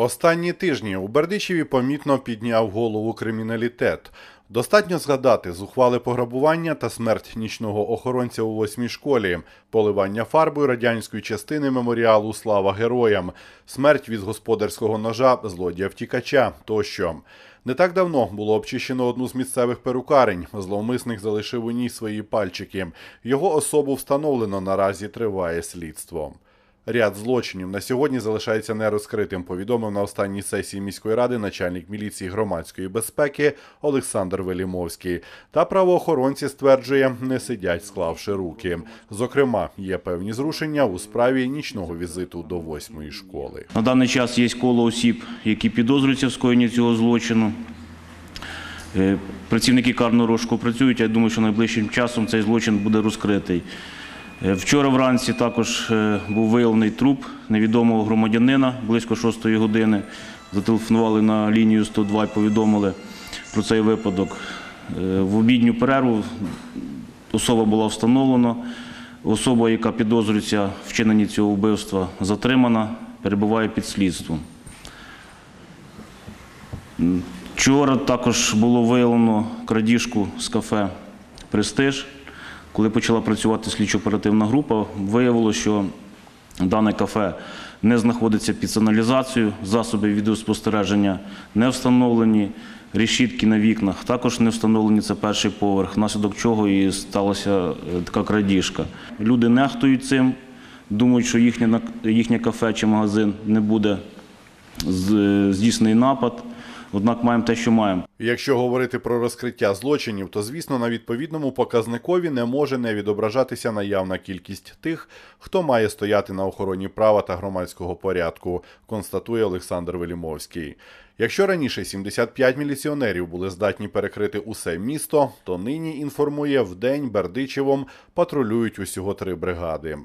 Останні тижні у Бердичеві помітно підняв голову криміналітет. Достатньо згадати зухвали пограбування та смерть нічного охоронця у восьмій школі, поливання фарбою радянської частини меморіалу Слава героям, смерть від господарського ножа злодія втікача тощо. Не так давно було обчищено одну з місцевих перукарень. Зловмисник залишив у ній свої пальчики. Його особу встановлено наразі триває слідство. Ряд злочинів на сьогодні залишається нерозкритим, повідомив на останній сесії міської ради начальник міліції громадської безпеки Олександр Велімовський. Та правоохоронці стверджує, не сидять, склавши руки. Зокрема, є певні зрушення у справі нічного візиту до восьмої школи. На даний час є коло осіб, які підозрюються в скоєнні цього злочину. Е, Працівники карного розшуку працюють. Я думаю, що найближчим часом цей злочин буде розкритий. Е, Вчора вранці також е, був виявлений труп невідомого громадянина близько 6 години. Зателефонували на лінію 102 і повідомили про цей випадок. Е, В обідню перерву особа була встановлена. Особа, яка підозрюється в вчиненні цього вбивства, затримана, перебуває під слідством. Вчора також було виявлено крадіжку з кафе Престиж. Коли почала працювати слідчо-оперативна група, виявилося, що дане кафе не знаходиться під сигналізацією, засоби відеоспостереження не встановлені, решітки на вікнах також не встановлені, це перший поверх, внаслідок чого і сталася е, така крадіжка. Люди нехтують цим, думають, що їхнє, їхнє кафе чи магазин не буде з- здійснений напад, однак маємо те, що маємо. Якщо говорити про розкриття злочинів, то звісно на відповідному показникові не може не відображатися наявна кількість тих, хто має стояти на охороні права та громадського порядку, констатує Олександр Велімовський. Якщо раніше 75 міліціонерів були здатні перекрити усе місто, то нині інформує вдень Бердичевом патрулюють усього три бригади.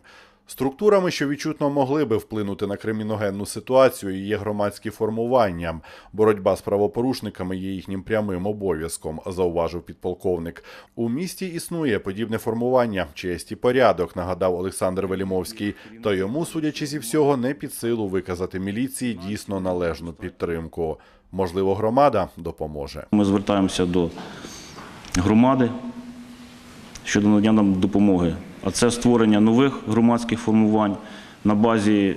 Структурами, що відчутно могли би вплинути на криміногенну ситуацію, є громадські формування. Боротьба з правопорушниками є їхнім прямим обов'язком, зауважив підполковник. У місті існує подібне формування, честь і порядок, нагадав Олександр Велімовський. Та йому, судячи зі всього, не під силу виказати міліції дійсно належну підтримку. Можливо, громада допоможе. Ми звертаємося до громади щодо надання нам допомоги. А це створення нових громадських формувань на базі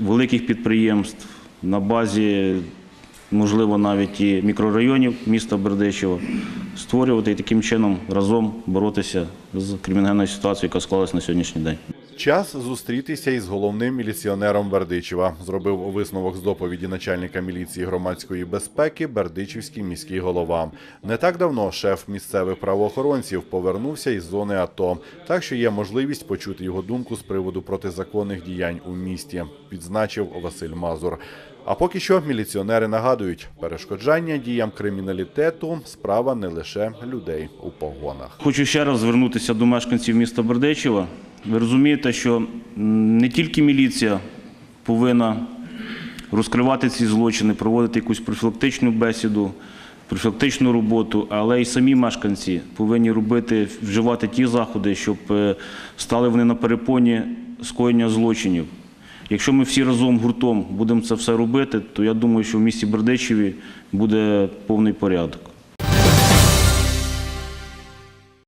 великих підприємств, на базі, можливо, навіть і мікрорайонів міста Бердичева, створювати і таким чином разом боротися з кримінальною ситуацією, яка склалась на сьогоднішній день. Час зустрітися із головним міліціонером Бердичева, зробив висновок з доповіді начальника міліції громадської безпеки Бердичівський міський голова. Не так давно шеф місцевих правоохоронців повернувся із зони АТО, так що є можливість почути його думку з приводу протизаконних діянь у місті, відзначив Василь Мазур. А поки що міліціонери нагадують, перешкоджання діям криміналітету справа не лише людей у погонах. Хочу ще раз звернутися до мешканців міста Бердичева. Ви розумієте, що не тільки міліція повинна розкривати ці злочини, проводити якусь профілактичну бесіду, профілактичну роботу, але й самі мешканці повинні робити, вживати ті заходи, щоб е, стали вони на перепоні скоєння злочинів. Якщо ми всі разом гуртом будемо це все робити, то я думаю, що в місті Бердичеві буде повний порядок.